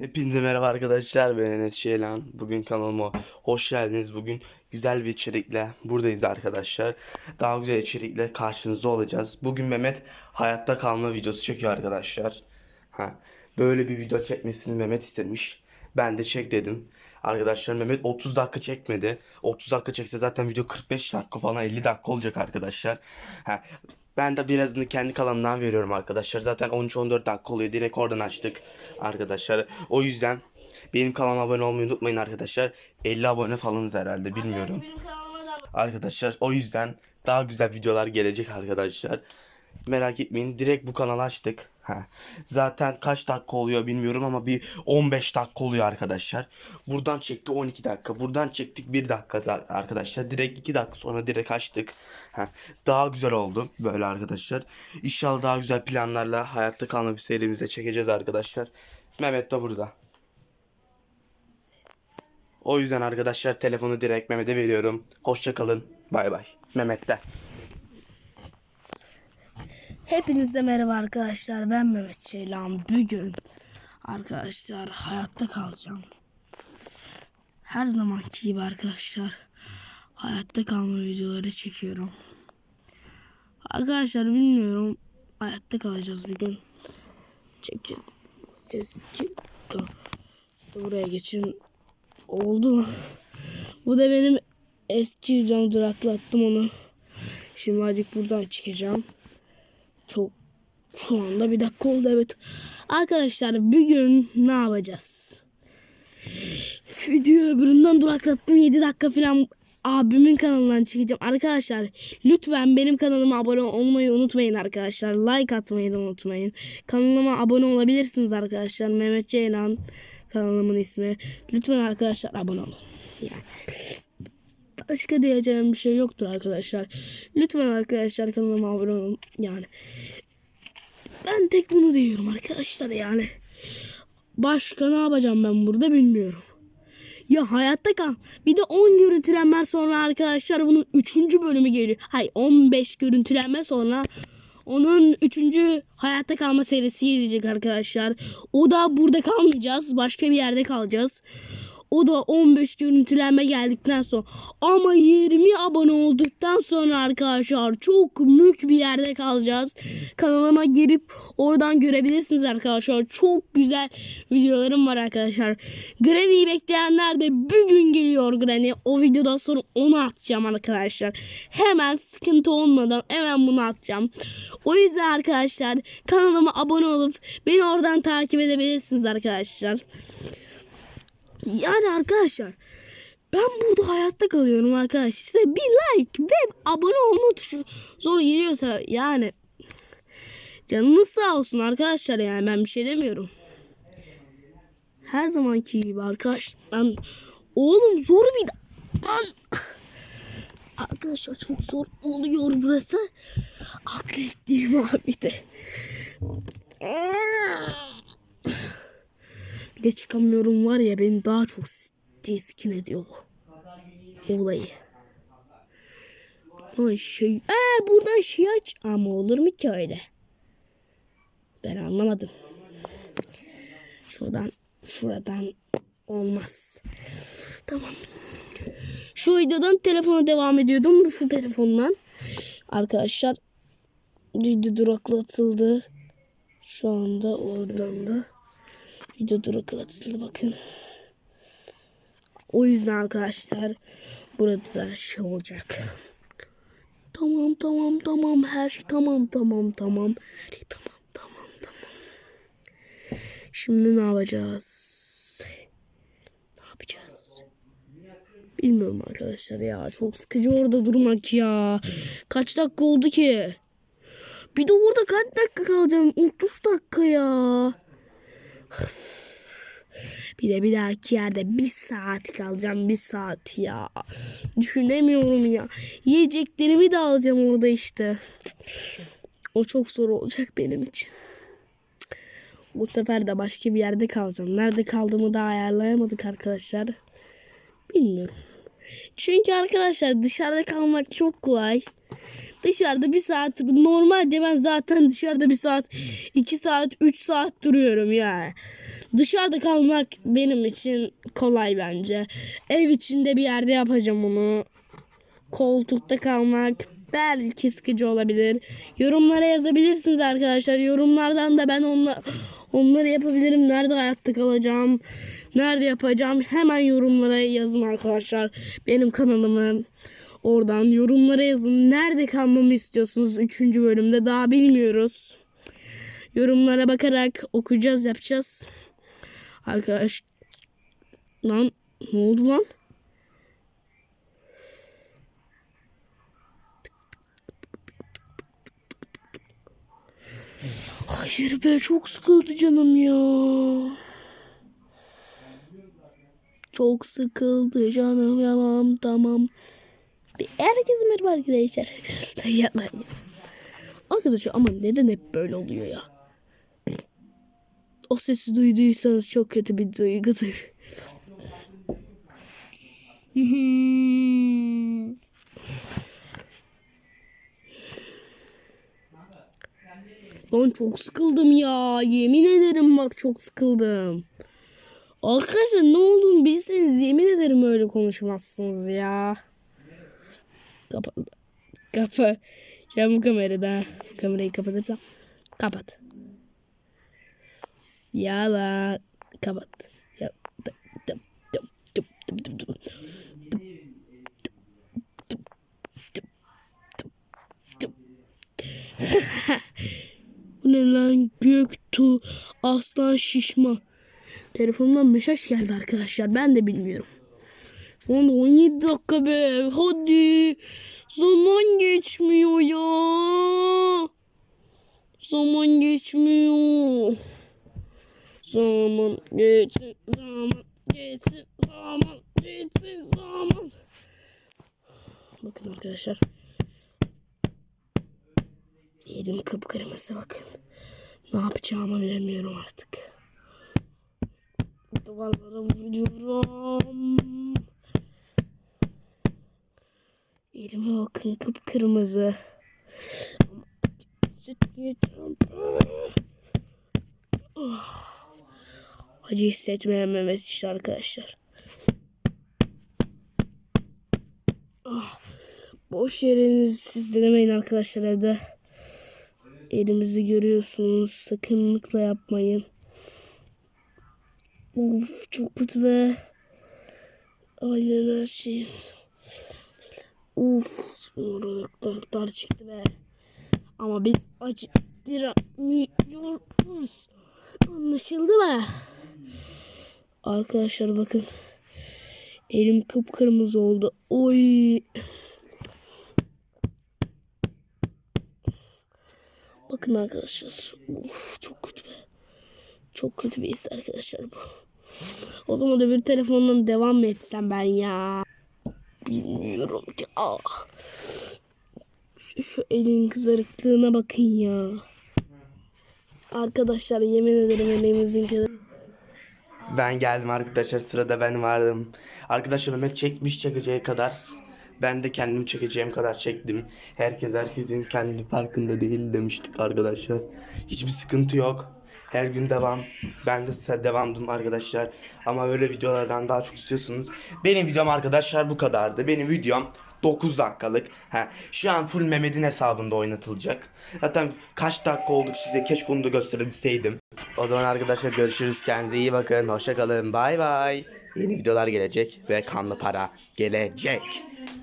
Hepinize merhaba arkadaşlar ben Enes Şeylan Bugün kanalıma hoş geldiniz. Bugün güzel bir içerikle buradayız arkadaşlar. Daha güzel içerikle karşınızda olacağız. Bugün Mehmet hayatta kalma videosu çekiyor arkadaşlar. Ha, Böyle bir video çekmesini Mehmet istemiş Ben de çek dedim Arkadaşlar Mehmet 30 dakika çekmedi 30 dakika çekse zaten video 45 dakika falan 50 dakika olacak arkadaşlar ha, ben de birazını kendi kanalımdan veriyorum arkadaşlar. Zaten 13-14 dakika oluyor. Direkt oradan açtık arkadaşlar. O yüzden benim kanalıma abone olmayı unutmayın arkadaşlar. 50 abone falanız herhalde bilmiyorum. Arkadaşlar o yüzden daha güzel videolar gelecek arkadaşlar. Merak etmeyin direkt bu kanalı açtık. Zaten kaç dakika oluyor bilmiyorum ama bir 15 dakika oluyor arkadaşlar. Buradan çekti 12 dakika. Buradan çektik 1 dakika arkadaşlar. Direkt 2 dakika sonra direkt açtık. Ha. Daha güzel oldu böyle arkadaşlar. İnşallah daha güzel planlarla hayatta kalma bir serimize çekeceğiz arkadaşlar. Mehmet de burada. O yüzden arkadaşlar telefonu direkt Mehmet'e veriyorum. Hoşça kalın. Bay bay. Mehmet'te. Hepinize merhaba arkadaşlar. Ben Mehmet Ceylan. Bugün arkadaşlar hayatta kalacağım. Her zamanki gibi arkadaşlar hayatta kalma videoları çekiyorum. Arkadaşlar bilmiyorum hayatta kalacağız bugün. Çekin. Eski İşte buraya geçin. Oldu? Bu da benim eski videom duraklattım onu. Şimdi azıcık buradan çıkacağım. Çok şu anda bir dakika oldu evet. Arkadaşlar bugün ne yapacağız? Video öbüründen duraklattım 7 dakika falan abimin kanalından çıkacağım. Arkadaşlar lütfen benim kanalıma abone olmayı unutmayın arkadaşlar. Like atmayı da unutmayın. Kanalıma abone olabilirsiniz arkadaşlar. Mehmet Ceylan kanalımın ismi. Lütfen arkadaşlar abone olun. Yani. Başka diyeceğim bir şey yoktur arkadaşlar. Lütfen arkadaşlar kanalıma abone olun. Yani ben tek bunu diyorum arkadaşlar yani. Başka ne yapacağım ben burada bilmiyorum. Ya hayatta kal. Bir de 10 görüntülenme sonra arkadaşlar bunun 3. bölümü geliyor. Hayır 15 görüntülenme sonra onun 3. hayatta kalma serisi gelecek arkadaşlar. O da burada kalmayacağız. Başka bir yerde kalacağız. O da 15 görüntülenme geldikten sonra ama 20 abone olduktan sonra arkadaşlar çok mük bir yerde kalacağız. Kanalıma girip oradan görebilirsiniz arkadaşlar. Çok güzel videolarım var arkadaşlar. Granny'yi bekleyenler de bugün geliyor Granny. O videodan sonra onu atacağım arkadaşlar. Hemen sıkıntı olmadan hemen bunu atacağım. O yüzden arkadaşlar kanalıma abone olup beni oradan takip edebilirsiniz arkadaşlar. Yani arkadaşlar ben burada hayatta kalıyorum arkadaşlar. İşte bir like ve abone olma tuşu zor geliyorsa yani canınız sağ olsun arkadaşlar yani ben bir şey demiyorum. Her zamanki gibi arkadaşlar ben oğlum zor bir lan arkadaşlar çok zor oluyor burası. Aklettiğim abi de. Bir çıkamıyorum var ya beni daha çok teskin ediyor bu olayı. Lan şey, ee, buradan şey aç ama olur mu ki öyle? Ben anlamadım. Şuradan, şuradan olmaz. Tamam. Şu videodan telefona devam ediyordum. Şu telefondan. Arkadaşlar video duraklatıldı. Şu anda oradan da video duraklatıldı bakın. O yüzden arkadaşlar burada da şey olacak. Tamam tamam tamam her şey tamam tamam tamam. Her şey tamam tamam tamam. Şimdi ne yapacağız? Ne yapacağız? Bilmiyorum arkadaşlar ya. Çok sıkıcı orada durmak ya. Kaç dakika oldu ki? Bir de orada kaç dakika kalacağım? 30 dakika ya. Bir de bir dahaki yerde bir saat kalacağım. Bir saat ya. Düşünemiyorum ya. Yiyeceklerimi de alacağım orada işte. O çok zor olacak benim için. Bu sefer de başka bir yerde kalacağım. Nerede kaldığımı da ayarlayamadık arkadaşlar. Bilmiyorum. Çünkü arkadaşlar dışarıda kalmak çok kolay. Dışarıda bir saat normalde ben zaten dışarıda bir saat, iki saat, üç saat duruyorum yani. Dışarıda kalmak benim için kolay bence. Ev içinde bir yerde yapacağım onu. Koltukta kalmak belki sıkıcı olabilir. Yorumlara yazabilirsiniz arkadaşlar. Yorumlardan da ben onla, onları yapabilirim. Nerede hayatta kalacağım? Nerede yapacağım? Hemen yorumlara yazın arkadaşlar. Benim kanalımı oradan yorumlara yazın. Nerede kalmamı istiyorsunuz 3. bölümde? Daha bilmiyoruz. Yorumlara bakarak okuyacağız, yapacağız. Arkadaş lan ne oldu lan? Hayır be çok sıkıldı canım ya. Çok sıkıldı canım tamam tamam. Herkese merhaba arkadaşlar. ya, lan ya. Arkadaşlar ama neden hep böyle oluyor ya? O sesi duyduysanız çok kötü bir duygudur. Lan çok sıkıldım ya. Yemin ederim bak çok sıkıldım. Arkadaşlar ne olduğunu bilseniz yemin ederim öyle konuşmazsınız ya. Kapa. Kapa. Ya bu kamerada. Kamerayı kapatırsam. Kapat. Yala. Kapat. Bu ne lan? Göktuğ aslan şişma. Telefonumdan mesaj geldi arkadaşlar. Ben de bilmiyorum. Şu anda 17 dakika be. Hadi. Zaman geçmiyor ya. Zaman geçmiyor. Zaman geçsin. Zaman geçsin. Zaman geçsin. Zaman. Bakın arkadaşlar. Elim kıpkırmızı bakın. Ne yapacağımı bilemiyorum artık. Duvarlara vuruyorum. Elime bakın kıpkırmızı. Hissetmeyeceğim. Acı hissetmeyen Mehmet işte arkadaşlar. Ah. Boş yerinizi siz denemeyin arkadaşlar evde. Elimizi görüyorsunuz. Sakınlıkla yapmayın. Of çok kötü be. Aynen her şey. Uf. Oralıklar çıktı be. Ama biz acıdıramıyoruz. Anlaşıldı mı? Arkadaşlar bakın. Elim kıpkırmızı oldu. Oy. Bakın arkadaşlar. Uf, çok kötü be. Çok kötü bir his arkadaşlar bu. O zaman öbür telefondan devam mı etsem ben ya? Bilmiyorum ki. Ah. Şu, şu elin kızarıklığına bakın ya. Arkadaşlar yemin ederim elimizin kızarıklığına. Ben geldim arkadaşlar sırada ben vardım. Arkadaşlar Mehmet çekmiş çekeceği kadar. Ben de kendim çekeceğim kadar çektim. Herkes herkesin kendi farkında değil demiştik arkadaşlar. Hiçbir sıkıntı yok. Her gün devam. Ben de size devamdım arkadaşlar. Ama böyle videolardan daha çok istiyorsunuz. Benim videom arkadaşlar bu kadardı. Benim videom 9 dakikalık. Ha, şu an full Mehmet'in hesabında oynatılacak. Zaten kaç dakika olduk size keşke onu da gösterebilseydim. O zaman arkadaşlar görüşürüz. Kendinize iyi bakın. Hoşça kalın. Bay bay. Yeni videolar gelecek ve kanlı para gelecek.